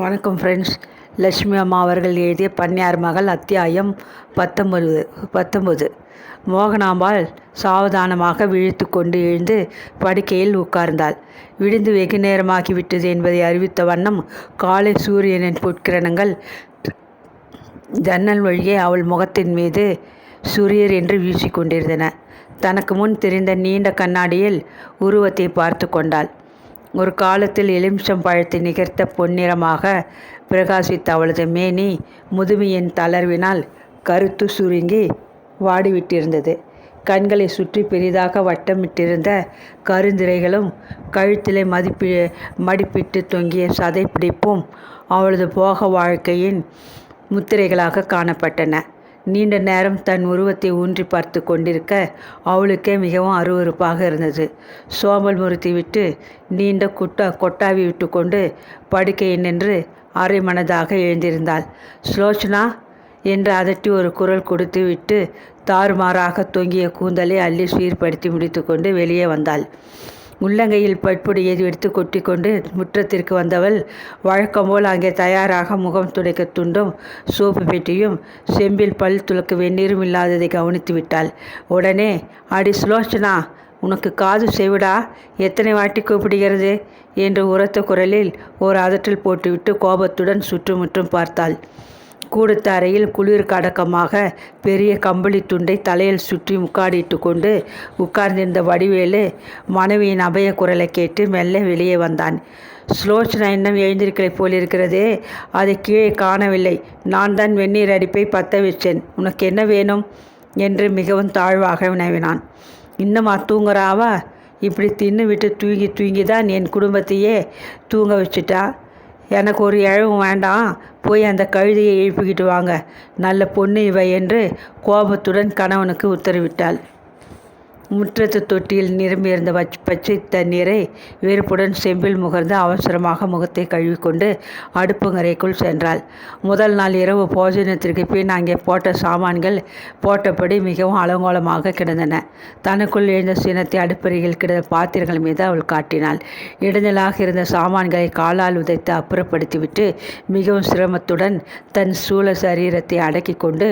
வணக்கம் ஃப்ரெண்ட்ஸ் லட்சுமி அம்மா அவர்கள் எழுதிய பன்னியார் மகள் அத்தியாயம் பத்தொன்பது பத்தொன்பது. மோகனாம்பாள் சாவதானமாக விழித்து கொண்டு எழுந்து படுக்கையில் உட்கார்ந்தாள். விழுந்து வெகு நேரமாகிவிட்டது என்பதை அறிவித்த வண்ணம் காலை சூரியனின் பொற்கிரணங்கள் ஜன்னல் வழியே அவள் முகத்தின் மீது சூரியர் என்று வீசிக்கொண்டிருந்தன தனக்கு முன் தெரிந்த நீண்ட கண்ணாடியில் உருவத்தை பார்த்து கொண்டாள். ஒரு காலத்தில் எலுமிச்சம் பழத்தை நிகர்த்த பொன்னிறமாக பிரகாசித்த அவளது மேனி முதுமையின் தளர்வினால் கருத்து சுருங்கி வாடிவிட்டிருந்தது. கண்களை சுற்றி பெரிதாக வட்டமிட்டிருந்த கருந்திரைகளும் கழுத்திலே மதிப்பி மடிப்பிட்டு தொங்கிய சதைப்பிடிப்பும் அவளது போக வாழ்க்கையின் முத்திரைகளாக காணப்பட்டன. நீண்ட நேரம் தன் உருவத்தை ஊன்றி பார்த்து கொண்டிருக்க அவளுக்கே மிகவும் அருவருப்பாக இருந்தது. சோம்பல் முறுத்தி விட்டு நீண்ட குட்டா கொட்டாவி விட்டு கொண்டு படுக்கையை நின்று அரை மனதாக எழுந்திருந்தாள். ஸ்லோச்சனா என்று அதட்டி ஒரு குரல் கொடுத்து விட்டு தாறுமாறாக தொங்கிய கூந்தலை அள்ளி சீர்படுத்தி முடித்துக்கொண்டு வெளியே வந்தாள். உள்ளங்கையில் பட்பொடியை எடுத்து கொட்டிக்கொண்டு முற்றத்திற்கு வந்தவள் வழக்கம் போல் அங்கே தயாராக முகம் துடைக்க துண்டும் சோப்பு பெட்டியும் செம்பில் பல் துளக்கு வெந்நீரும் இல்லாததை கவனித்து விட்டாள். உடனே அடி சுலோச்சனா உனக்கு காது செவிடா? எத்தனை வாட்டி கூப்பிடுகிறது? என்று உரத்த குரலில் ஓர் அதட்டில் போட்டுவிட்டு கோபத்துடன் சுற்றுமுற்றும் பார்த்தாள். கூடுத்த அறையில் குளிர் கடக்கமாக பெரிய கம்பளி துண்டை தலையில் சுற்றி முக்காடிட்டு கொண்டு உட்கார்ந்திருந்த வடிவேலு மனைவியின் அபய குரலை கேட்டு மெல்ல வெளியே வந்தான். ஸ்லோச்சனா இன்னும் எழுந்திருக்கலை போலிருக்கிறதே. அதை கீழே காணவில்லை. நான் தான் வெந்நீர் அடிப்பை பற்ற வச்சேன். உனக்கு என்ன வேணும்? என்று மிகவும் தாழ்வாக வினவினான். இன்னுமா தூங்குறாவா? இப்படி தின்னு விட்டு தூங்கி தூங்கி தான் என் குடும்பத்தையே தூங்க வச்சுட்டா? எனக்கு ஒரு இழவும் வேண்டாம். போய் அந்த கழுதையை எழுப்பிக்கிட்டு வாங்க. நல்ல பொண்ணு இவை என்று கோபத்துடன் கணவனுக்கு உத்தரவிட்டாள். முற்றத்து தொட்டியில் நிரம்பியிருந்த வச் பச்சை தண்ணீரை வெறுப்புடன் செம்பில் முகர்ந்து அவசரமாக முகத்தை கழுவிக்கொண்டு அடுப்புங்கரைக்குள் சென்றாள். முதல் நாள் இரவு போஜனத்திற்கு பின் அங்கே போட்ட சாமான்கள் போட்டபடி மிகவும் அலங்கோலமாக கிடந்தன. தனக்குள் எழுந்த சினத்தை அடுப்பறையில் கிடந்த பாத்திரங்கள் மீது அவள் காட்டினாள். இடைஞ்சலாக இருந்த சாமான்களை காலால் உதைத்து அப்புறப்படுத்திவிட்டு மிகவும் சிரமத்துடன் தன் சூழ சரீரத்தை அடக்கி கொண்டு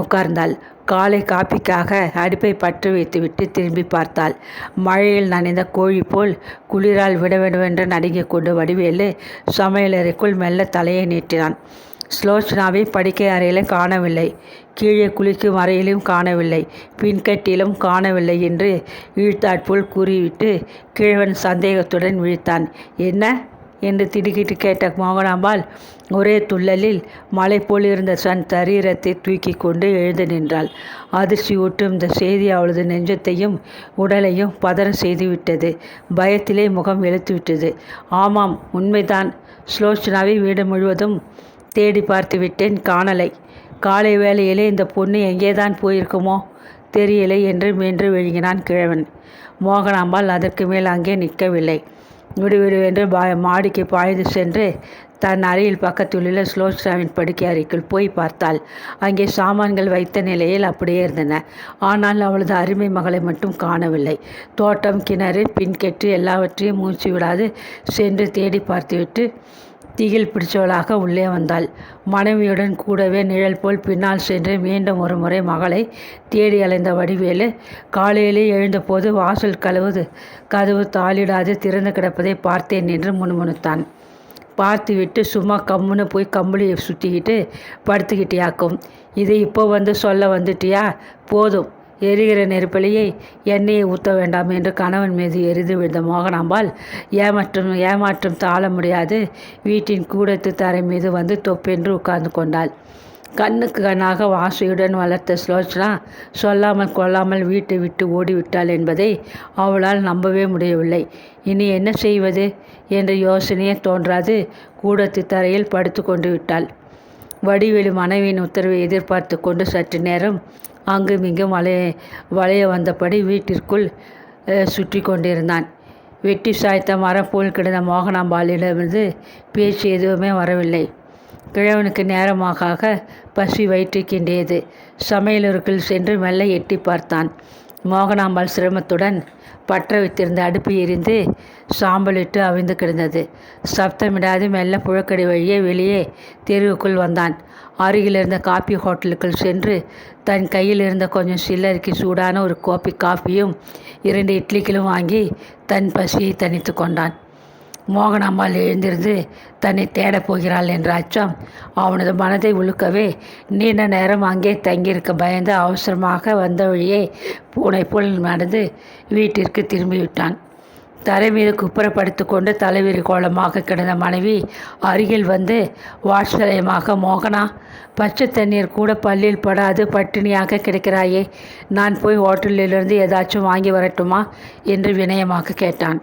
உட்கார்ந்தாள். காலை காப்பிக்காக அடுப்பை பற்று வைத்துவிட்டு திரும்பி பார்த்தாள். மழையில் நனைந்த கோழி போல் குளிரால் விடவிடவென்று நடுங்கிக் கொண்டு வடிவேலு சமையலறைக்குள் மெல்ல தலையை நீட்டினான். ஸ்லோச்சனாவை படுக்கை அறையில் காணவில்லை. கீழே குளிக்கும் அறையிலும் காணவில்லை. பின்கட்டிலும் காணவில்லை என்று இழுத்தாற்போல் கூறிவிட்டு கிழவன் சந்தேகத்துடன் விழித்தான். என்ன? என்று திடுக்கிட்டு கேட்ட மோகனாம்பாள். ஒரே துள்ளலில் மலை போல் இருந்த சன் சரீரத்தை தூக்கி கொண்டு எழுந்து நின்றாள். அதிர்ச்சி ஊட்டும் இந்த செய்தி அவளது நெஞ்சத்தையும் உடலையும் பதற செய்துவிட்டது. பயத்திலே முகம் வெளுத்துவிட்டது. ஆமாம் உண்மைதான். ஸ்லோச்சனாவை வீடு முழுவதும் தேடி பார்த்து விட்டேன் காணலை. காலை வேளையிலே இந்த பொண்ணு எங்கேதான் போயிருக்குமோ? தெரியலை என்று மென்று விழுங்கினான் கிழவன். மோகனாம்பாள் அதற்கு மேல் அங்கே நிற்கவில்லை. விடுவிடுவென்று பா மாடிக்கு பாய்ந்து சென்று தன் அறையில் பக்கத்துள்ள ஸ்லோச்னாவின் படுக்கை அறைக்குள் போய் பார்த்தாள். அங்கே சாமான்கள் வைத்த நிலையில் அப்படியே இருந்தன. ஆனால் அவளது அருமை மகளை மட்டும் காணவில்லை. தோட்டம் கிணறு பின்கெட்டு எல்லாவற்றையும் மூச்சு விடாது சென்று தேடி பார்த்துவிட்டு திகில் பிடிச்சவளாக உள்ளே வந்தாள். மனைவியுடன் கூடவே நிழல் போல் பின்னால் சென்று மீண்டும் ஒரு முறை மகளை தேடி அலைந்த வடிவேலு காலையிலே எழுந்தபோது வாசல் கழுவுது கதவு தாளிடாது திறந்து கிடப்பதை பார்த்தேன் என்று முணுமுணுத்தான். பார்த்துவிட்டு சும்மா கம்முன்னு போய் கம்பளியை சுற்றிக்கிட்டு படுத்துக்கிட்டியாக்கும். இதை இப்போ வந்து சொல்ல வந்துட்டியா? போதும். எரிகிற நெருப்பிலையே எண்ணெயை ஊற்ற வேண்டாம் என்று கணவன் மீது எரிந்து விழுந்த மோகனாம்பாள் ஏமாற்றம் ஏமாற்றம் தாழ முடியாது. வீட்டின் கூடத்து தரை மீது வந்து தொப்பென்று உட்கார்ந்து கொண்டாள். கண்ணுக்கு கண்ணாக வாசையுடன் வளர்த்த ஸ்லோச்சனா சொல்லாமல் கொள்ளாமல் வீட்டை விட்டு ஓடிவிட்டாள் என்பதை அவளால் நம்பவே முடியவில்லை. இனி என்ன செய்வது? என்ற யோசனையே தோன்றாது. கூடத்து தரையில் படுத்து கொண்டு விட்டாள். வடிவேலு மனைவியின் உத்தரவை எதிர்பார்த்து கொண்டு சற்று நேரம் அங்கும் இங்கும் வளைய வளைய வந்தபடி வீட்டிற்குள் சுற்றி கொண்டிருந்தான். வெட்டி சாய்த்த மரம் போல் கிடந்த மோகனாம்பாலிடமிருந்து பேச்சு எதுவுமே வரவில்லை. கிழவனுக்கு நேரமாக பசி வயிற்று கிண்டியது சமையலருக்குள் சென்று மெல்ல எட்டி பார்த்தான். மோகனாம்பாள் சிரமத்துடன் பற்ற வைத்திருந்த அடுப்பு எரிந்து சாம்பலிட்டு அவிழ்ந்து கிடந்தது. சப்தமிடாது மெல்ல புழக்கடை வழியே வெளியே தெருவுக்குள் வந்தான். அருகில் இருந்த காப்பி ஹோட்டலுக்குள் சென்று தன் கையில் இருந்த கொஞ்சம் சில்லறைக்கு சூடான ஒரு கோப்பி காஃபியும் இரண்டு இட்லிகளும் வாங்கி தன் பசியை தனித்து கொண்டான். மோகனாம்பாள் எழுந்திருந்து தன்னை தேடப் போகிறாள் என்ற அச்சம் அவனது மனதை உழுக்கவே நீண்ட நேரம் அங்கே தங்கியிருக்க பயந்து அவசரமாக வந்த வழியே பூனை போல் நடந்து வீட்டிற்கு திரும்பிவிட்டான். தரை மீது குப்புறப்படுத்து கொண்டு தலைவிரி கோலமாக கிடந்த மனைவி அருகில் வந்து வாட்சலயமாக மோகனா பச்சை தண்ணீர் கூட பள்ளியில் படாது பட்டினியாக கிடைக்கிறாயே நான் போய் ஹோட்டலிலிருந்து ஏதாச்சும் வாங்கி வரட்டுமா? என்று வினயமாக கேட்டான்.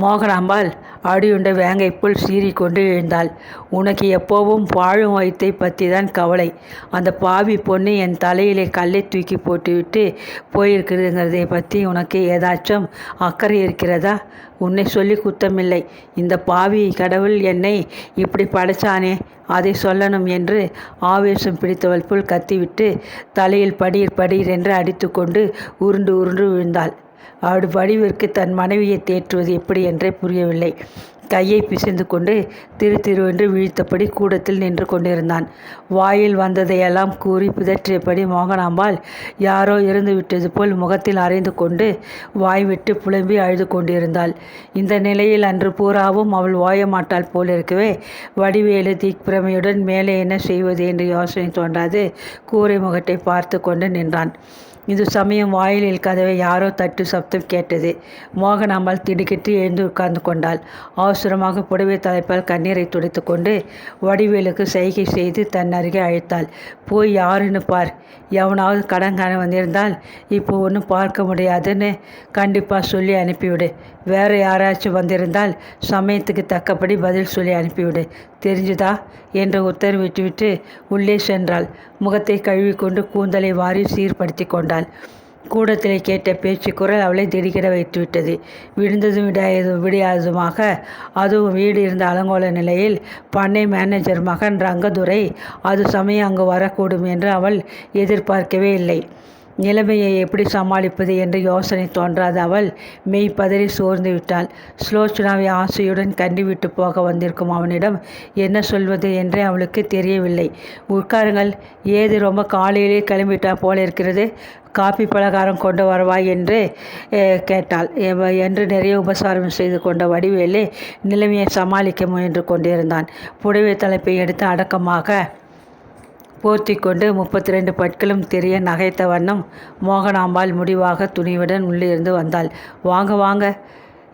மோகனாம்பாள் அடியுண்ட வேங்கை புல் சீறிக்கொண்டு எழுந்தாள். உனக்கு எப்போவும் பாழும் வயிற்றை பற்றி தான் கவலை. அந்த பாவி பொண்ணு என் தலையிலே கல்லை தூக்கி போட்டுவிட்டு போயிருக்கிறதுங்கிறதை பற்றி உனக்கு ஏதாச்சும் அக்கறை இருக்கிறதா? உன்னை சொல்லி குத்தமில்லை. இந்த பாவி கடவுள் என்னை இப்படி படைச்சானே அதை சொல்லணும் என்று ஆவேசம் பிடித்தவள் போல் கத்திவிட்டு தலையில் படிர் படிர் என்று அடித்துக்கொண்டு உருண்டு உருண்டு விழுந்தாள். அவடு வடிவிற்கு தன் மனைவியை தேற்றுவது எப்படி என்றே புரியவில்லை. கையை பிசைந்து கொண்டு திரு திருவென்று விழித்தபடி கூடத்தில் நின்று கொண்டிருந்தான். வாயில் வந்ததையெல்லாம் கூறி பிதற்றியபடி மோகனாம்பாள் யாரோ இருந்து விட்டது போல் முகத்தில் அரைந்து கொண்டு வாய் விட்டு புலம்பி அழுது கொண்டிருந்தாள். இந்த நிலையில் அன்று பூராவும் அவள் ஓயமாட்டாள் போல் போலிருக்கவே வடிவேலு தீக்பிரமையுடன் மேலே என்ன செய்வது என்று யோசனை தோன்றாது. கூரை முகத்தை பார்த்து கொண்டு நின்றான். இது சமயம் வாயிலில் கதவை யாரோ தட்டு சப்தம் கேட்டது. மோகனாம்பாள் திடுக்கிட்டு எழுந்து உட்கார்ந்து கொண்டாள். அவசரமாக புடவை தலைப்பால் கண்ணீரை துடைத்து கொண்டு வடிவேலுக்கு சைகை செய்து தன் அருகே அழைத்தாள். போய் யாருன்னு பார். எவனாவது கடன் காண வந்திருந்தால் இப்போ ஒன்றும் பார்க்க முடியாதுன்னு கண்டிப்பாக சொல்லி அனுப்பிவிடு. வேறு யாராச்சும் வந்திருந்தால் சமயத்துக்கு தக்கபடி பதில் சொல்லி அனுப்பிவிடு. தெரிஞ்சுதா? என்று உத்தரவிட்டுவிட்டு உள்ளே சென்றாள். முகத்தை கழுவிக்கொண்டு கூந்தலை வாரி சீர்படுத்தி கொண்டாள். கூடத்திலே கேட்ட பேச்சு குரல் அவளை திடுக்கிட வைத்துவிட்டது. விழுந்ததும் விடாயதும் விடியாததுமாக அதுவும் வீடு இருந்த அலங்கோல நிலையில் பண்ணை மேனேஜர் மகன் ரங்கதுரை அது சமயம் அங்கு வரக்கூடும் என்று அவள் எதிர்பார்க்கவே இல்லை. நிலைமையை எப்படி சமாளிப்பது என்று யோசனை தோன்றாத. அவள் மெய் பதறி சோர்ந்து விட்டாள். ஸ்லோச்சனாவை ஆசையுடன் கண்டிவிட்டு போக வந்திருக்கும் அவனிடம் என்ன சொல்வது என்றே அவளுக்கு தெரியவில்லை. உட்காருங்கள். ஏது ரொம்ப காலையிலே கிளம்பிட்டா போல இருக்கிறது. காப்பி பலகாரம் கொண்டு வருவாய் என்று கேட்டாள். என்று நிறைய உபசாரம் செய்து கொண்ட வடிவேலு நிலைமையை சமாளிக்க முயன்று கொண்டிருந்தான். புடவை தலைப்பை எடுத்து அடக்கமாக போர்த்தி கொண்டு முப்பத்தி ரெண்டு பட்களும் தெரிய நகைத்த வண்ணம் மோகனாம்பாள் முடிவாக துணிவுடன் உள்ளிருந்து வந்தாள். வாங்க வாங்க.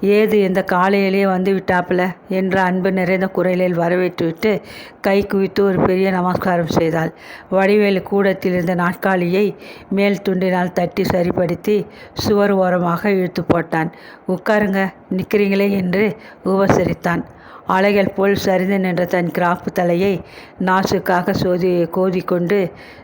ஏது இந்த காலையிலேயே வந்து விட்டாப்புல? என்ற அன்பு நிறைந்த குரலில் வரவேற்றுவிட்டு கை குவித்து ஒரு பெரிய நமஸ்காரம் செய்தாள். வடிவேலு கூடத்தில் இருந்த நாட்காலியை மேல் துண்டினால் தட்டி சரிப்படுத்தி சுவர் ஓரமாக இழுத்து போட்டான். உட்காருங்க. நிற்கிறீங்களே என்று உபசரித்தான். அலைகள் போல் சரிந்து நின்ற தன் கிராப்பு தலையை நாசுக்காக சோதி கோதிக்கொண்டு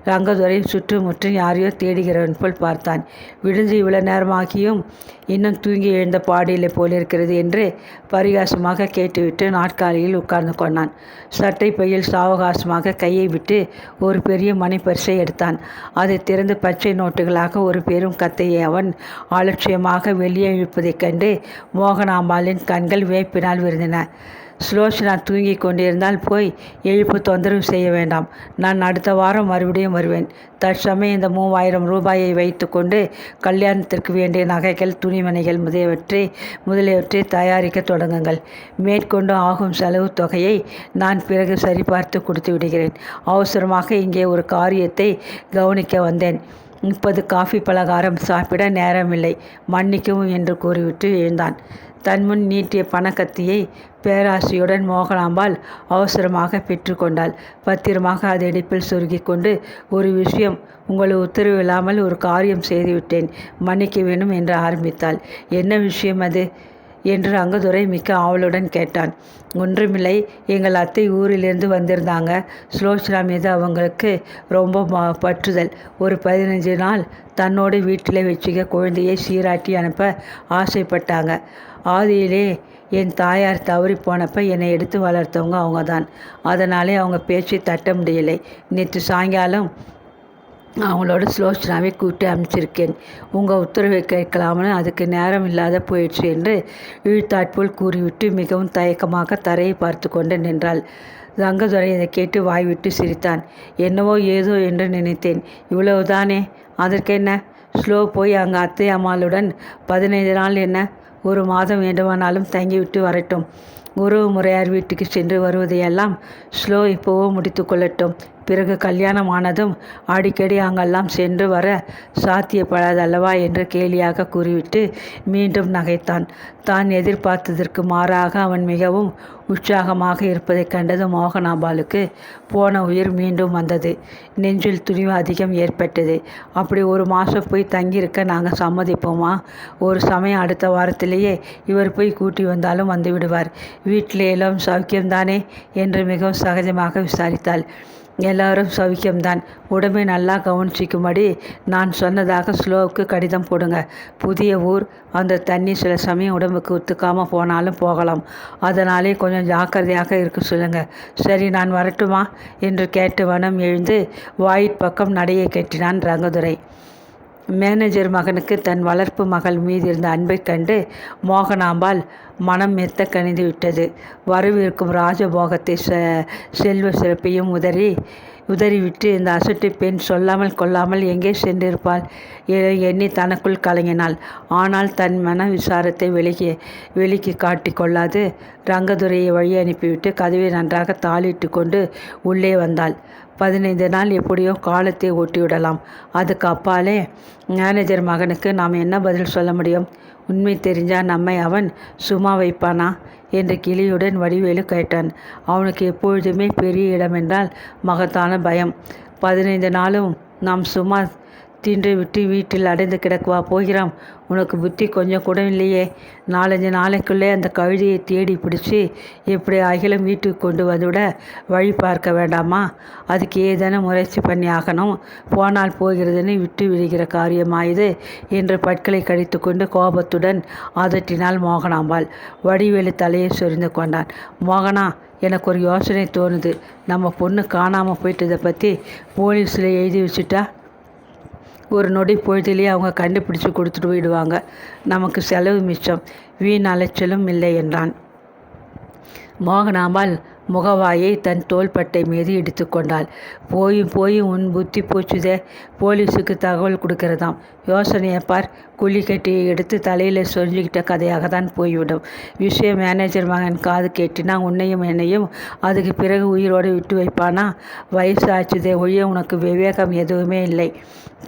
ரங்கதுரை சுற்றுமுற்றும் யாரையோ தேடுகிறவன் போல் பார்த்தான். விழுந்து இவ்வளவு நேரமாகியும் இன்னும் தூங்கி எழுந்த பாடியிலே போலிருக்கிறது என்று பரிகாசமாக கேட்டுவிட்டு நாட்காலியில் உட்கார்ந்து கொண்டான். சட்டை பையில் சாவகாசமாக கையை விட்டு ஒரு பெரிய மணிப்பரிசை எடுத்தான். அதை திறந்து பச்சை நோட்டுகளாக ஒரு பெரும் கத்தையை அவன் அலட்சியமாக வெளியே இழுப்பதைக் கண்டு மோகனாம்பாளின் கண்கள் வேப்பினால் விருந்தின. சுலோச்சனா தூங்கி கொண்டிருந்தால் போய் எழுப்பு தொந்தரவு செய்ய வேண்டாம். நான் அடுத்த வாரம் மறுபடியும் வருவேன். தற்சமயம் இந்த மூவாயிரம் ரூபாயை வைத்துக்கொண்டு கல்யாணத்திற்கு வேண்டிய நகைகள் துணிமணிகள் முதலியவற்றை முதலியவற்றை தயாரிக்க தொடங்குங்கள். மேற்கொண்டு ஆகும் செலவு தொகையை நான் பிறகு சரிபார்த்து கொடுத்து விடுகிறேன். அவசரமாக இங்கே ஒரு காரியத்தை கவனிக்க வந்தேன். முப்பது காஃபி பலகாரம் சாப்பிட நேரமில்லை. மன்னிக்கவும் என்று கூறிவிட்டு எழுந்தான். தன் முன் நீட்டிய பணக்கத்தியை பேராசையுடன் மோகனாம்பாள் அவசரமாக பெற்றுக்கொண்டாள். பத்திரமாக அதை இடுப்பில் சுருகி கொண்டு ஒரு விஷயம் உங்களை உத்தரவில்லாமல் ஒரு காரியம் செய்துவிட்டேன் மன்னிக்க வேணும் என்று ஆரம்பித்தாள். என்ன விஷயம் அது? என்று அங்கதுரை மிக்க ஆவலுடன் கேட்டான். ஒன்றுமில்லை எங்கள் அத்தை ஊரிலிருந்து வந்திருந்தாங்க. சுலோச்சனா மீது அவங்களுக்கு ரொம்ப பற்றுதல். ஒரு பதினஞ்சு நாள் தன்னோடு வீட்டில் வச்சுக்க குழந்தையை சீராட்டி அனுப்ப ஆசைப்பட்டாங்க. ஆதியிலே என் தாயார் தவறி போனப்போ என்னை எடுத்து வளர்த்தவங்க அவங்க தான் அதனாலே அவங்க பேச்சை தட்ட முடியலை. நேற்று சாயங்காலம் அவங்களோட சுலோச்சனாவை கூப்பிட்டு அனுப்பிச்சிருக்கேன். உங்கள் உத்தரவை கேட்கலாம்னு அதுக்கு நேரம் இல்லாத போயிடுச்சு என்று இழுத்தாற்போல் கூறிவிட்டு மிகவும் தயக்கமாக தரையை பார்த்து கொண்டு நின்றாள். ரங்கதுரை இதை கேட்டு வாய்விட்டு சிரித்தான். என்னவோ ஏதோ என்று நினைத்தேன். இவ்வளவுதானே? அதற்கென்ன? ஸ்லோ போய் அங்கே அத்தை அம்மாளுடன் பதினைந்து நாள் என்ன? ஒரு மாதம் வேண்டுமானாலும் தங்கிவிட்டு வரட்டும். உறவு முறையார் வீட்டுக்கு சென்று வருவதையெல்லாம் ஸ்லோ இப்போவோ முடித்து கொள்ளட்டும். பிறகு கல்யாணம் ஆனதும் அடிக்கடி அங்கெல்லாம் சென்று வர சாத்தியப்படாதல்லவா என்று கேலியாக கூறிவிட்டு மீண்டும் நகைத்தான். தான் எதிர்பார்த்ததற்கு மாறாக அவன் மிகவும் உற்சாகமாக இருப்பதைக் கண்டது மோகனாபாலுக்கு போன உயிர் மீண்டும் வந்தது. நெஞ்சில் துணிவு அதிகம் ஏற்பட்டது. அப்படி ஒரு மாதம் போய் தங்கியிருக்க நாங்கள் சம்மதிப்போமா? ஒரு சமயம் அடுத்த வாரத்திலேயே இவர் போய் கூட்டி வந்தாலும் வந்து விடுவார். வீட்டில் எல்லாம் சௌக்கியம்தானே? என்று மிகவும் சகஜமாக விசாரித்தாள். எல்லாரும் சௌக்கியம்தான். உடம்பை நல்லா கவனிச்சிக்கும்படி நான் சொன்னதாக ஸ்லோவுக்கு கடிதம் போடுங்க. புதிய ஊர் அந்த தண்ணி சில சமயம் உடம்புக்கு ஒத்துக்காமல் போனாலும் போகலாம். அதனாலே கொஞ்சம் ஜாக்கிரதையாக இருக்க சொல்லுங்க. சரி நான் வரட்டுமா? என்று கேட்டு வனம் எழுந்து வாயிற்பக்கம் நடையை கட்டினான் ரங்கதுரை. மேனேஜர் மகனுக்கு தன் வளர்ப்பு மகள் மீது இருந்த அன்பை கண்டு மோகனாம்பாள் மனம் மெத்த கணிந்து விட்டது. வரவிருக்கும் ராஜபோகத்தை செ செல்வ சிறப்பையும் உதறி உதறிவிட்டு இந்த அசட்டு பெண் சொல்லாமல் கொள்ளாமல் எங்கே சென்றிருப்பாள் எண்ணி தனக்குள் கலங்கினாள். ஆனால் தன் மன விசாரத்தை வெளியே வெளிக்கு காட்டி கொள்ளாது ரங்கதுரையை வழி அனுப்பிவிட்டு கதவை நன்றாக தாளிட்டு கொண்டு உள்ளே வந்தாள். பதினைந்து நாள் எப்படியோ காலத்தை ஓட்டிவிடலாம். அதுக்கு அப்பாலே மேனேஜர் மகனுக்கு நாம் என்ன பதில் சொல்ல முடியும்? உண்மை தெரிஞ்சால் நம்மை அவன் சும்மா வைப்பானா? என்று கிளியுடன் வடிவேலு கேட்டான். அவனுக்கு எப்பொழுதுமே பெரிய இடமென்றால் மகத்தான பயம். பதினைந்து நாளும் நாம் சும்மா தின்று விட்டு வீட்டில் அடைந்து கிடக்குவா போகிறோம். உனக்கு புத்தி கொஞ்சம் கூட இல்லையே. நாலஞ்சு நாளைக்குள்ளே அந்த கழுதியை தேடி பிடிச்சி எப்படி அகிலம் வீட்டுக்கு கொண்டு வந்துவிட வழி பார்க்க வேண்டாமா? அதுக்கு ஏதேனும் முயற்சி பண்ணி ஆகணும். போனால் போகிறதுன்னு விட்டு விடுகிற காரியமாயுது என்று பற்களை கடித்து கொண்டு கோபத்துடன் அதட்டினால் மோகனாம்பாள். வடிவேலு தலையை சொரிந்து கொண்டான். மோகனா எனக்கு ஒரு யோசனை தோணுது. நம்ம பொண்ணு காணாமல் போயிட்டதை பற்றி போலீஸில் எழுதி வச்சுட்டா ஒரு நொடி பொழுதிலே அவங்க கண்டுபிடிச்சி கொடுத்துட்டு போயிடுவாங்க. நமக்கு செலவு மிச்சம். வீண் அலைச்சலும் இல்லை என்றான். மோகனாம்பாள் முகவாயை தன் தோள்பட்டை மீது எடுத்துக்கொண்டாள் போயும் போயும் உன் புத்தி போச்சுதே போலீஸுக்கு தகவல் கொடுக்கறதாம். யோசனையை பார். குழி கட்டியை எடுத்து தலையில் சொல்லிக்கிட்ட கதையாக தான் போய்விடும். விஷயம் மேனேஜர் மகன் காது கேட்டினா உன்னையும் என்னையும் அதுக்கு பிறகு உயிரோடு விட்டு வைப்பானா? வயசு ஆச்சுதே ஒழிய உனக்கு விவேகம் எதுவுமே இல்லை.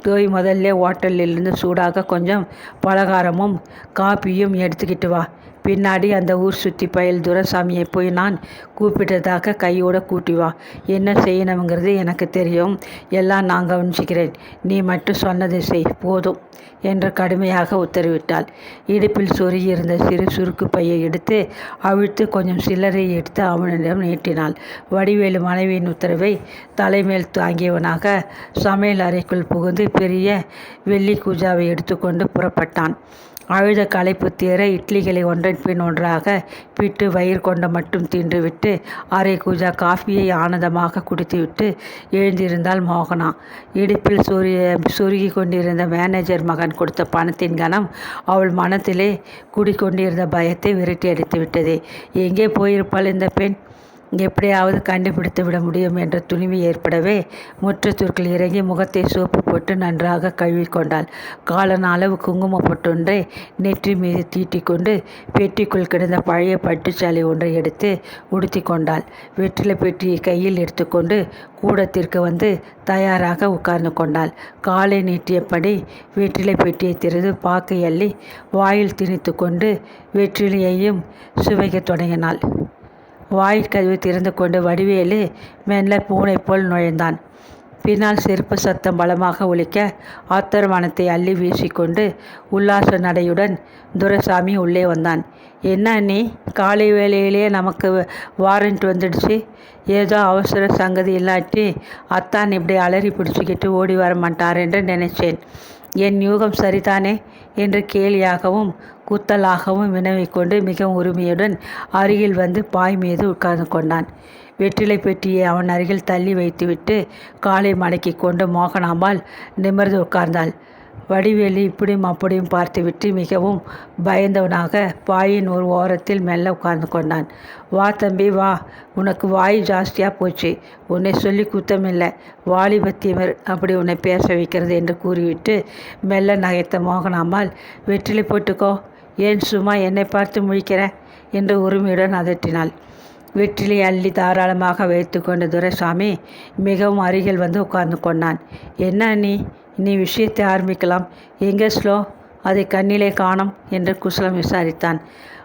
போய் முதல்ல ஹோட்டலிலிருந்து சூடாக கொஞ்சம் பலகாரமும் காப்பியும் எடுத்துக்கிட்டு வா. பின்னாடி அந்த ஊர் சுற்றி பயல் துரசாமியை போய் நான் கூப்பிட்டதாக கையோட கூட்டி வா. என்ன செய்யணுங்கிறது எனக்கு தெரியும். எல்லாம் நான் கவனிச்சுக்கிறேன். நீ மட்டும் சொன்னதை செய். போதும் என்று கடுமையாக உத்தரவிட்டாள். இடுப்பில் சொருகியிருந்த சிறு சுருக்கு பையை எடுத்து அவிழ்த்து கொஞ்சம் சில்லறை எடுத்து அவனிடம் நீட்டினாள். வடிவேலு மனைவியின் உத்தரவை தலைமேல் தாங்கியவனாக சமையல் அறைக்குள் புகுந்து பெரிய வெள்ளி கூஜாவை எடுத்துக்கொண்டு புறப்பட்டான். அழுத களைப்பு தீர இட்லிகளை ஒன்றன் பின் ஒன்றாக பிட்டு வயிறு கொண்ட மட்டும் தின்றுவிட்டு அரை கூஜா காஃபியை ஆனந்தமாக குடித்துவிட்டு எழுந்திருந்தாள் மோகனா. இடுப்பில் சொரிய சொருகி கொண்டிருந்த மேனேஜர் மகன் கொடுத்த பணத்தின் கணம் அவள் மனத்திலே குடிக்கொண்டிருந்த பயத்தை விரட்டி அடித்து விட்டது எங்கே போயிருப்பாள் இந்த பெண்? எப்படியாவது கண்டுபிடித்து விட முடியும் என்ற துணிவு ஏற்படவே முற்றத்திற்குள் இறங்கி முகத்தை சோப்பு போட்டு நன்றாக கழுவிக்கொண்டாள் காலன் அளவு குங்கும பொட்டொன்றை நெற்றி மீது தீட்டிக்கொண்டு பெட்டிக்குள் கிடந்த பழைய பட்டுச்சாலை ஒன்றை எடுத்து உடுத்தி கொண்டாள். வெற்றிலை பெட்டியை கையில் எடுத்துக்கொண்டு கூடத்திற்கு வந்து தயாராக உட்கார்ந்து கொண்டாள். காலை நீட்டியபடி வெற்றிலை பெட்டியை திறந்து பாக்கை அள்ளி வாயில் திணித்து கொண்டு வெற்றிலையையும் சுவைக்கத் தொடங்கினாள். வாயிற்கதவு திறந்து கொண்டு வடிவேலு மெல்ல பூனை போல் நுழைந்தான். பின்னால் செருப்பு சத்தம் பலமாக ஒலிக்க ஆத்தரமானத்தை அள்ளி வீசிக்கொண்டு உல்லாச நடையுடன் துரைசாமி உள்ளே வந்தான். என்ன நீ காலை வேளையிலேயே நமக்கு வாரண்ட் வந்துடுச்சு. ஏதோ அவசர சங்கதி இல்லாட்டி அத்தான் இப்படி அலறி பிடிச்சிக்கிட்டு ஓடி வர மாட்டார் என்று நினைச்சேன். என் யூகம் சரிதானே? என்று கேலியாகவும் குத்தலாகவும் வினவிக்கொண்டு மிகவும் உரிமையுடன் அருகில் வந்து பாய் மீது உட்கார்ந்து கொண்டான். வெற்றிலை பெட்டியை அவன் அருகில் தள்ளி வைத்துவிட்டு காலை மடக்கி கொண்டு மோகனாம்பாள் நிமிர்ந்து உட்கார்ந்தாள். வடிவேலி இப்படியும் அப்படியும் பார்த்துவிட்டு மிகவும் பயந்தவனாக பாயின் ஒரு ஓரத்தில் மெல்ல உட்கார்ந்து கொண்டான். வா தம்பி வா. உனக்கு வாய் ஜாஸ்தியாக போச்சு. உன்னை சொல்லி குத்தமில்லை. வாலிபத்தியமர் அப்படி உன்னை பேச வைக்கிறது என்று கூறிவிட்டு மெல்ல நகைத்த மோகனாம்பால் வெற்றிலை போட்டுக்கோ. ஏன் சும்மா என்னை பார்த்து முழிக்கிற? என்று உரிமையுடன் அதட்டினாள். வெற்றிலை அள்ளி தாராளமாக வைத்து கொண்ட துரைசாமி மிகவும் அருகில் வந்து உட்கார்ந்து கொண்டான். என்ன நீ நீ விஷயத்தை ஆரம்பிக்கலாம். எங்கே ஸ்லோ? அதை கண்ணிலே காணும் என்று குசலம் விசாரித்தான்.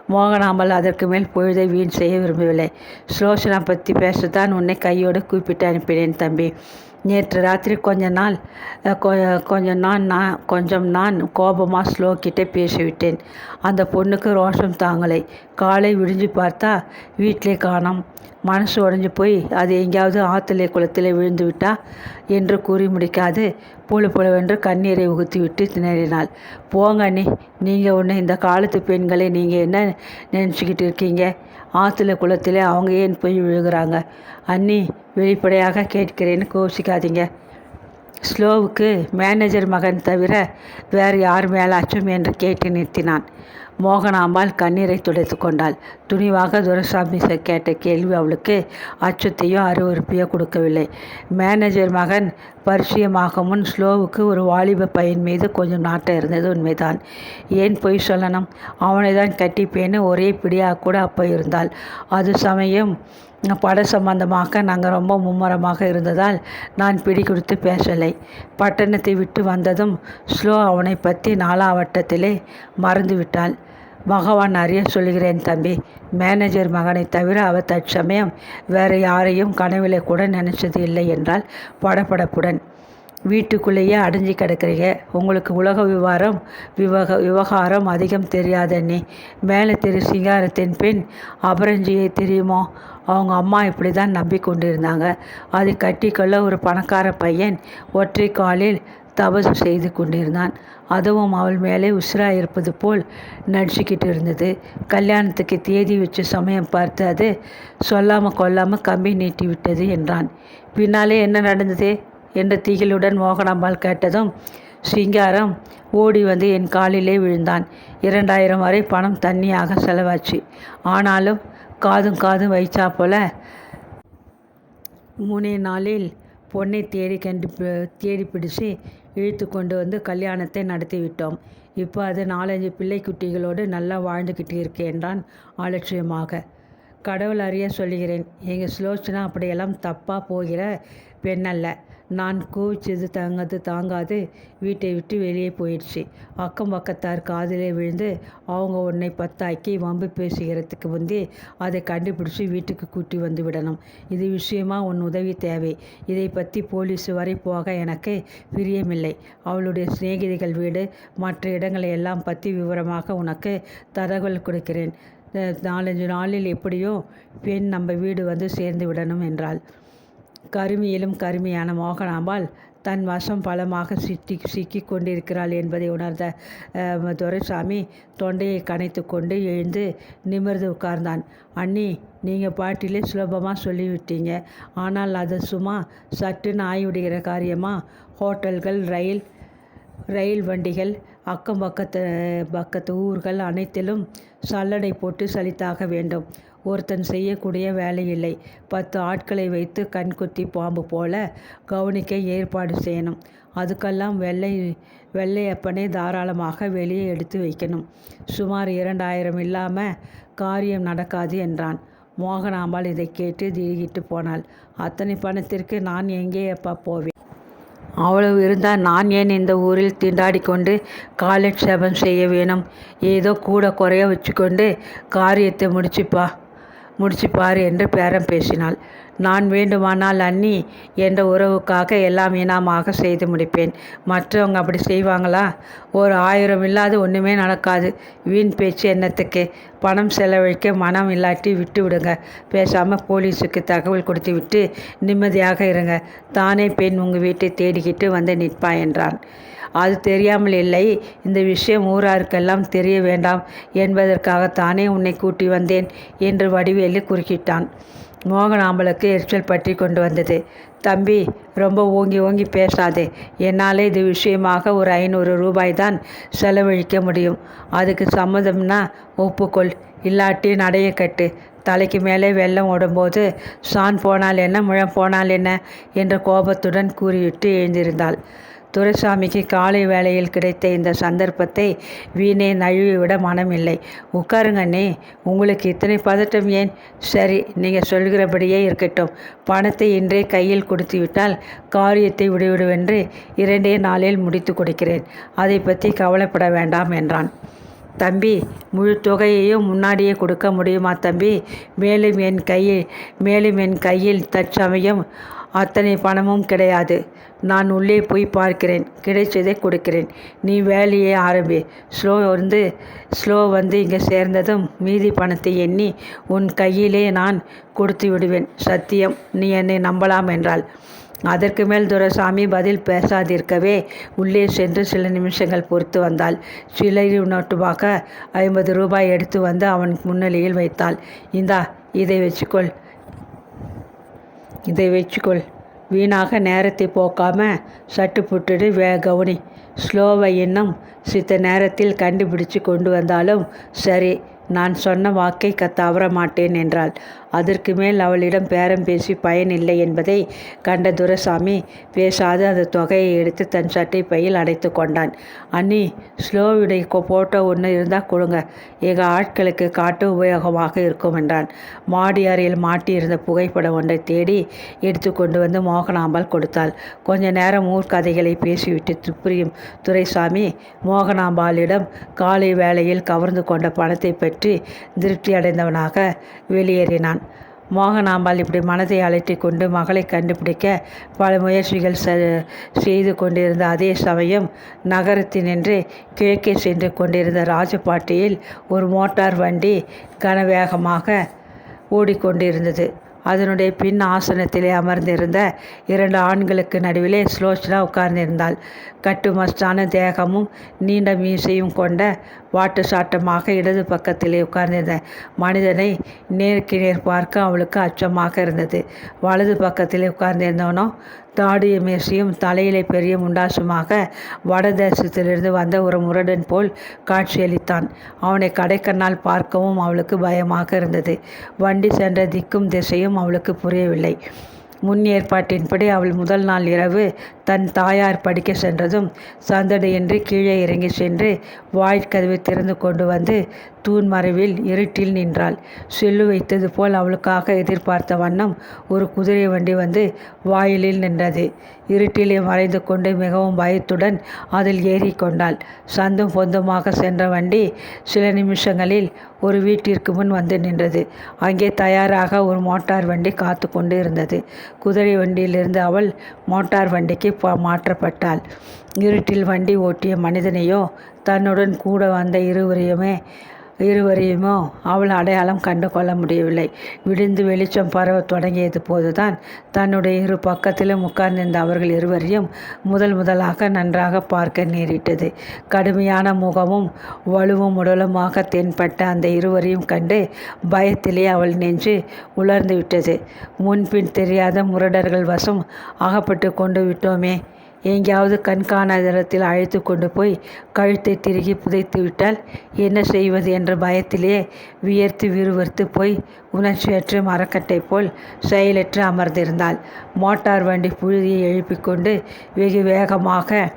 மோகனாமல் அதற்கு மேல் பொழுதை வீண் செய்ய விரும்பவில்லை. ஸ்லோஷனா பற்றி பேசத்தான் உன்னை கையோடு கூப்பிட்டு அனுப்பினேன் தம்பி. நேற்று ராத்திரி கொஞ்ச நாள் கொ- கொஞ்சம் நான் நான் கொஞ்சம் நான் கோபமாக ஸ்லோ கிட்டே பேசிவிட்டேன். அந்த பொண்ணுக்கு ரோஷம் தாங்கலை. காலை விடிஞ்சு பார்த்தா வீட்டிலே காணோம். மனசு உடஞ்சி போய் அது எங்கேயாவது ஆற்றுலே குளத்திலே விழுந்து விட்டா என்று கூறி முடிக்காது. புழு புழுவென்று கண்ணீரை உகுத்தி விட்டு திணறினாள். போங்க அண்ணி நீங்கள் ஒன்று இந்த காலத்து பெண்களை நீங்கள் என்ன நினச்சிக்கிட்டு இருக்கீங்க? ஆற்றுல குளத்தில் அவங்க ஏன் போய் விழுகிறாங்க? அண்ணி வெளிப்படையாக கேட்கிறேன்னு கோஷிக்காதீங்க. ஸ்லோவுக்கு மேனேஜர் மகன் தவிர வேறு யார் மேலாச்சும் என்று கேட்டு நிறுத்தினான். மோகனாம்பாள் கண்ணீரை துடைத்து கொண்டாள். துணிவாக துரசாமி கேட்ட கேள்வி அவளுக்கு அச்சத்தையோ அருவருப்பையோ கொடுக்கவில்லை. மேனேஜர் மகன் பரிச்சயமாக முன் ஸ்லோவுக்கு ஒரு வாலிப பையன் மீது கொஞ்சம் நாட்டம் இருந்தது உண்மைதான். ஏன் பொய் சொல்லணும்? அவனை தான் கட்டிப்பேன்னு ஒரே பிடியாக கூட அப்போ இருந்தாள் அது சமயம் பட சம்பந்தமாக நாங்கள் ரொம்ப மும்முரமாக இருந்ததால் நான் பிடி கொடுத்து பேசலை. பட்டணத்தை விட்டு வந்ததும் ஸ்லோ அவனை பற்றி நாலாவட்டத்திலே மறந்து விட்டாள் பகவான் அறிய சொல்கிறேன் தம்பி. மேனேஜர் மகனை தவிர அவர் தற்சமயம் வேறு யாரையும் கனவிலே கூட நினைச்சது இல்லை என்றால் படபடப்புடன் வீட்டுக்குள்ளேயே அடைஞ்சு கிடக்கிறீங்க. உங்களுக்கு உலக விவகாரம் விவக விவகாரம் அதிகம் தெரியாத நீ. மேலே திரு சிங்காரத்தின் பெண் அபரஞ்சியை தெரியுமோ? அவங்க அம்மா இப்படி தான் நம்பி கொண்டிருந்தாங்க அதை கட்டிக்கொள்ள ஒரு பணக்கார பையன் ஒற்றை காலில் தபசு செய்து கொண்டிருந்தான். அதுவும் அவள் மேலே உசிராக இருப்பது போல் நடிச்சுக்கிட்டு இருந்தது. கல்யாணத்துக்கு தேதி வச்சு சமயம் பார்த்து அது சொல்லாமல் கொல்லாமல் கம்பி நீட்டி விட்டது என்றான். பின்னாலே என்ன நடந்தது? என்ற திகிலுடன் மோகனாம்பாள் கேட்டதும் சிங்காரம் ஓடி வந்து என் காலிலே விழுந்தான். இரண்டாயிரம் வரை பணம் தண்ணியாக செலவாச்சு. ஆனாலும் காதும் காதும் வைச்சா போல மூணே நாளில் பொண்ணை தேடி கண்டு தேடி பிடிச்சு இழுத்து கொண்டு வந்து கல்யாணத்தை நடத்திவிட்டோம். இப்போ அது நாலஞ்சு பிள்ளை குட்டிகளோடு நல்லா வாழ்ந்துக்கிட்டு இருக்கேன் என்றான் ஆலட்சியமாக. கடவுள் அறிய சொல்லுகிறேன். எங்கள் சுலோச்சனா அப்படியெல்லாம் தப்பாக போகிற பெண்ணல்ல. நான் கோவிச்சது தங்கது தாங்காது வீட்டை விட்டு வெளியே போயிடுச்சு. அக்கம் பக்கத்தார் காதிலே விழுந்து அவங்க உன்னை பத்தாக்கி வம்பு பேசுகிறதுக்கு முந்தி அதை கண்டுபிடிச்சி வீட்டுக்கு கூட்டி வந்து விடணும். இது விஷயமா உன் உதவி தேவை. இதை பற்றி போலீஸ் வரை போக எனக்கு பிரியமில்லை. அவளுடைய சிநேகிதிகள் வீடு மற்ற இடங்களை எல்லாம் பற்றி விவரமாக உனக்கு தகவல் கொடுக்கிறேன். நாலஞ்சு நாளில் எப்படியோ பெண் நம்ம வீடு வந்து சேர்ந்து விடணும் என்றாள். கருமியிலும் கருமியான மோகனாம்பாள் தன் வசம் பலமாக சிக்கி சிக்கி கொண்டிருக்கிறாள் என்பதை உணர்ந்த துரைசாமி தொண்டையை கனைத்து கொண்டு எழுந்து நிமிர்ந்து உட்கார்ந்தான். அண்ணி நீங்கள் பாட்டிலே சுலபமாக சொல்லிவிட்டீங்க. ஆனால் அது சும்மா சட்டுன்னு ஆய்விடுகிற காரியமாக ஹோட்டல்கள் ரயில் ரயில் வண்டிகள் அக்கம் பக்கத்து பக்கத்து ஊர்கள் அனைத்திலும் சல்லடை போட்டு சலித்தாக வேண்டும். ஒருத்தன் செய்யக்கூடிய வேலை இல்லை பத்து ஆட்களை வைத்து கண்குத்தி பாம்பு போல கவனிக்க ஏற்பாடு செய்யணும். அதுக்கெல்லாம் வெள்ளை வெள்ளையப்பனை தாராளமாக வெளியே எடுத்து வைக்கணும். சுமார் இரண்டாயிரம் இல்லாமல் காரியம் நடக்காது என்றான். மோகனாம்பாள் இதை கேட்டு திடுகிட்டு போனாள். அத்தனை பணத்திற்கு நான் எங்கே அப்பா போவேன்? அவ்வளவு இருந்தால் நான் ஏன் இந்த ஊரில் திண்டாடி கொண்டு காலட்சேபம் செய்ய வேணும்? ஏதோ கூட குறைய வச்சுக்கொண்டு காரியத்தை முடிச்சுப்பா. முடிச்சுப்பார் என்று பேரம் பேசினாள். நான் வேண்டுமானால் அண்ணி என்ற உறவுக்காக எல்லாம் இனாமாக செய்து முடிப்பேன். மற்றவங்க அப்படி செய்வாங்களா? ஒரு ஆயிரம் இல்லாது ஒன்றுமே நடக்காது. வீண் பேச்சு என்னத்துக்கு? பணம் செலவழிக்க மனம் இல்லாட்டி விட்டு விடுங்க. பேசாமல் போலீஸுக்கு தகவல் கொடுத்து விட்டு நிம்மதியாக இருங்க. தானே பெண் உங்கள் வீட்டை தேடிக்கிட்டு வந்து நிற்பா என்றான். அது தெரியாமல் இல்லை இந்த விஷயம் ஊராருக்கெல்லாம் தெரிய வேண்டாம் என்பதற்காகத்தானே உன்னை கூட்டி வந்தேன் என்று வடிவேலு குறுக்கிட்டான். மோகனாம்பலுக்கு எரிச்சல் பற்றி கொண்டு வந்தது. தம்பி ரொம்ப ஓங்கி ஓங்கி பேசாதே. என்னால் இது விஷயமாக ஒரு ஐநூறு ரூபாய் தான் செலவழிக்க முடியும். அதுக்கு சம்மதம்னா ஒப்புக்கொள். இல்லாட்டி நடைய கட்டு. தலைக்கு மேலே வெள்ளம் ஓடும்போது சான் போனால் என்ன முழம் போனால் என்ன? என்ற கோபத்துடன் கூறிவிட்டு எழுந்திருந்தாள். துரைசாமிக்கு காலை வேளையில் கிடைத்த இந்த சந்தர்ப்பத்தை வீணே நழுவிவிட மனமில்லை. உட்காருங்கண்ணே உங்களுக்கு இத்தனை பதட்டம் ஏன்? சரி நீங்கள் சொல்கிறபடியே இருக்கட்டும். பணத்தை இன்றே கையில் கொடுத்துவிட்டால் காரியத்தை விடுவிடுவென்று இரண்டே நாளில் முடித்து கொடுக்கிறேன். அதை பற்றி கவலைப்பட வேண்டாம் என்றான். தம்பி முழு தொகையையும் முன்னாடியே கொடுக்க முடியுமா தம்பி? மேலும் என் கையில் மேலும் என் கையில் தற்சமயம் அத்தனை பணமும் கிடையாது. நான் உள்ளே போய் பார்க்கிறேன். கிடைச்சதை கொடுக்கிறேன். நீ வேலையை ஆரம்பி. ஸ்லோ வந்து ஸ்லோ வந்து இங்கே சேர்ந்ததும் மீதி பணத்தை எண்ணி உன் கையிலே நான் கொடுத்து விடுவேன். சத்தியம். நீ என்னை நம்பலாம் என்றாள். அதற்கு மேல் துரசாமி பதில் பேசாதிருக்கவே உள்ளே சென்று சில நிமிஷங்கள் பொறுத்து வந்தாள். சில்லறை நோட்டுமாக ஐம்பது ரூபாய் எடுத்து வந்து அவன் முன்னிலையில் வைத்தாள். இந்தா இதை வச்சுக்கொள். இதை வச்சுக்கொள். வீணாக நேரத்தை போக்காம சட்டு புட்டுடு வே கவுனி. ஸ்லோவை இன்னும் சித்த நேரத்தில் கண்டுபிடிச்சு கொண்டு வந்தாலும் சரி. நான் சொன்ன வாக்கை தவற மாட்டேன் என்றாள். அதற்கு மேல் அவளிடம் பேரம் பேசி பயனில்லை என்பதை கண்ட துரசாமி பேசாது அந்த தொகையை எடுத்து தன் சட்டை பையில் அடைத்து கொண்டான். அண்ணி ஸ்லோவுடைய போட்டோ ஒன்று இருந்தால் கொடுங்க. எங்கள் ஆட்களுக்கு காட்டு உபயோகமாக இருக்கும் என்றான். மாடி அறையில் மாட்டியிருந்த புகைப்படம் ஒன்றை தேடி எடுத்து கொண்டு வந்து மோகனாம்பாள் கொடுத்தாள். கொஞ்ச நேரம் ஊர்க்கதைகளை பேசிவிட்டு துப்புரியும் துரைசாமி மோகனாம்பாளிடம் காலை வேளையில் கவர்ந்து கொண்ட பணத்தை பற்றி திருப்தி அடைந்தவனாக வெளியேறினான். மோகனாம்பாள் இப்படி மனதை அழைத்து கொண்டு மகளை கண்டுபிடிக்க பல முயற்சிகள் செய்து கொண்டிருந்த அதே சமயம் நகரத்தினின்று கிழக்கே சென்று கொண்டிருந்த ராஜபாட்டியில் ஒரு மோட்டார் வண்டி கனவேகமாக ஓடிக்கொண்டிருந்தது. அதனுடைய பின் ஆசனத்திலே அமர்ந்திருந்த இரண்டு ஆண்களுக்கு நடுவிலே ஸ்லோச்சனா உட்கார்ந்திருந்தாள். கட்டுமஸ்தான தேகமும் நீண்ட மீசையும் கொண்ட வாட்டு சாட்டமாக இடது பக்கத்திலே உட்கார்ந்திருந்த மனிதனை நேருக்கு நேர் பார்க்க அவளுக்கு அச்சமாக இருந்தது. வலது பக்கத்திலே உட்கார்ந்திருந்தவனோ தாடிய மேசியும் தலையிலே பெரிய முண்டாசுமாக வடதேசத்திலிருந்து வந்த ஒரு முரடன் போல் காட்சியளித்தான். அவனை கடைக்கண்ணால் பார்க்கவும் அவளுக்கு பயமாக இருந்தது. வண்டி சென்ற திக்கும் திசையும் அவளுக்கு புரியவில்லை. முன் ஏற்பாட்டின்படி அவள் முதல் நாள் இரவு தன் தாயார் படிக்க சென்றதும் சந்தடியின்றி கீழே இறங்கி சென்று வாய்க்கதவை திறந்து கொண்டு வந்து தூண் மறைவில் இருட்டில் நின்றாள். செல்லு வைத்தது போல் அவளுக்காக எதிர்பார்த்த வண்ணம் ஒரு குதிரை வண்டி வந்து வாயிலில் நின்றது. இருட்டிலே மறைந்து கொண்டு மிகவும் பயத்துடன் அதில் ஏறிக்கொண்டாள் சந்தும் பொந்துமாக சென்ற வண்டி சில நிமிஷங்களில் ஒரு வீட்டிற்கு முன் வந்து நின்றது. அங்கே தயாராக ஒரு மோட்டார் வண்டி காத்து கொண்டு இருந்தது. குதிரை வண்டியிலிருந்து அவள் மோட்டார் வண்டிக்கு மாற்றப்பட்டாள். இருட்டில் வண்டி ஓட்டிய மனிதனையோ தன்னுடன் கூட வந்த இருவரையுமே இருவரையுமோ அவள் அடையாளம் கண்டு கொள்ள முடியவில்லை. விடிந்து வெளிச்சம் பரவ தொடங்கியது போதுதான் தன்னுடைய இரு பக்கத்திலும் உட்கார்ந்திருந்த அவர்கள் இருவரையும் முதல் முதலாக நன்றாக பார்க்க நேரிட்டது. கடுமையான முகமும் வலுவும் உடலுமாக தென்பட்ட அந்த இருவரையும் கண்டு பயத்திலே அவள் நெஞ்சு உலர்ந்து விட்டது. முன்பின் தெரியாத முரடர்கள் வசம் அகப்பட்டு கொண்டு விட்டோமே எங்கேயாவது கண்காணாதரத்தில் அழைத்து கொண்டு போய் கழுத்தை திருகி புதைத்து விட்டால் என்ன செய்வது என்ற பயத்திலே வியர்த்து விறுவிறுத்து போய் உணர்ச்சியற்று மரக்கட்டை போல் செயலற்று அமர்ந்திருந்தாள். மோட்டார் வண்டி புழுதியை எழுப்பிக்கொண்டு வெகு வேகமாக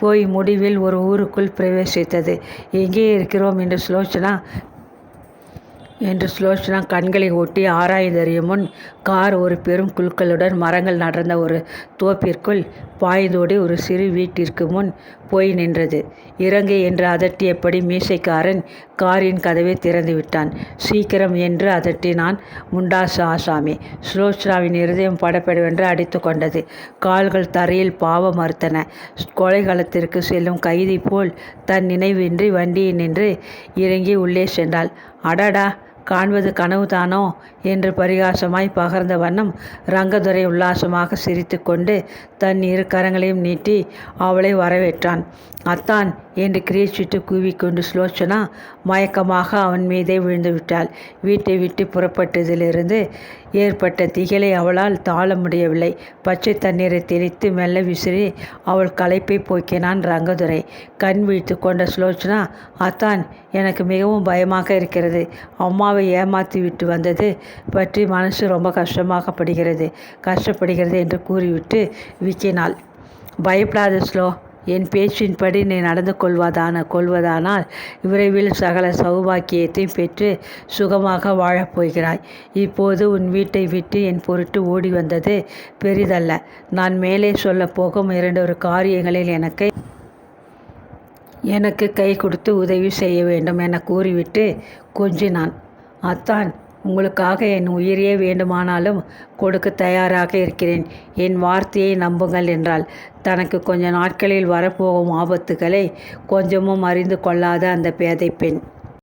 போய் முடிவில் ஒரு ஊருக்குள் பிரவேசித்தது. எங்கே இருக்கிறோம்? என்று சுலோச்சனா என்று சுலோச்சனா கண்களை ஒட்டி ஆராய்ந்தறியும் முன் கார் ஒரு பெரும் குழுக்களுடன் மரங்கள் நடந்த ஒரு தோப்பிற்குள் பாய்ந்தோடி ஒரு சிறு வீட்டிற்கு முன் போய் நின்றது. இறங்கு என்று அதட்டியபடி மீசைக்காரன் காரின் கதவை திறந்து விட்டான். சீக்கிரம் என்று அதட்டினான் முண்டாசு ஆசாமி சுலோச்சனாவின் இருதயம் படப்படவென்று அடித்து கொண்டது. கால்கள் தரையில் பாவ மறுத்தன கொலைகளத்திற்கு செல்லும் கைதி போல் தன் நினைவின்றி வண்டியை நின்று இறங்கி உள்ளே சென்றாள். அடடா! காண்பது கனவுதானோ? என்று பரிகாசமாய் பகர்ந்த வண்ணம் ரங்கதுரை உல்லாசமாக சிரித்துக்கொண்டு தன் இரு கரங்களையும் நீட்டி அவளை வரவேற்றான். அத்தான் என்று கிரீச்சிட்டு கூவிக்கொண்டு சுலோச்சனா மயக்கமாக அவன் மீதே விழுந்து விட்டாள். வீட்டை விட்டு புறப்பட்டதிலிருந்து ஏற்பட்ட திகிலை அவளால் தாழ முடியவில்லை. பச்சை தண்ணீரை தெளித்து மெல்ல விசிறி அவள் களைப்பை போக்கினான் ரங்கதுரை. கண் விழித்து கொண்ட சுலோச்சனா அத்தான் எனக்கு மிகவும் பயமாக இருக்கிறது. அம்மாவை ஏமாற்றி விட்டு வந்தது பற்றி மனசு ரொம்ப கஷ்டமாக படுகிறது. கஷ்டப்படுகிறது என்று கூறிவிட்டு விக்கினாள். பயப்படாத ஸ்லோ. என் பேச்சின்படி நீ நடந்து கொள்வதான கொள்வதானால் விரைவில் சகல சௌபாக்கியத்தையும் பெற்று சுகமாக வாழப் போகிறாய். இப்போது உன் வீட்டை விட்டு என் பொருட்டு ஓடி வந்தது பெரிதல்ல. நான் மேலே சொல்லப் போகும் இரண்டொரு காரியங்களில் எனக்கு எனக்கு கை கொடுத்து உதவி செய்ய வேண்டும் என கூறிவிட்டு கொஞ்சினான். அத்தான் உங்களுக்காக என் உயிரையே வேண்டுமானாலும் கொடுக்க தயாராக இருக்கிறேன். என் வார்த்தையை நம்புங்கள் என்றால் தனக்கு கொஞ்ச நாட்களில் வரப்போகும் ஆபத்துகளை கொஞ்சமும் அறிந்து கொள்ளாத அந்த பேதை பெண்.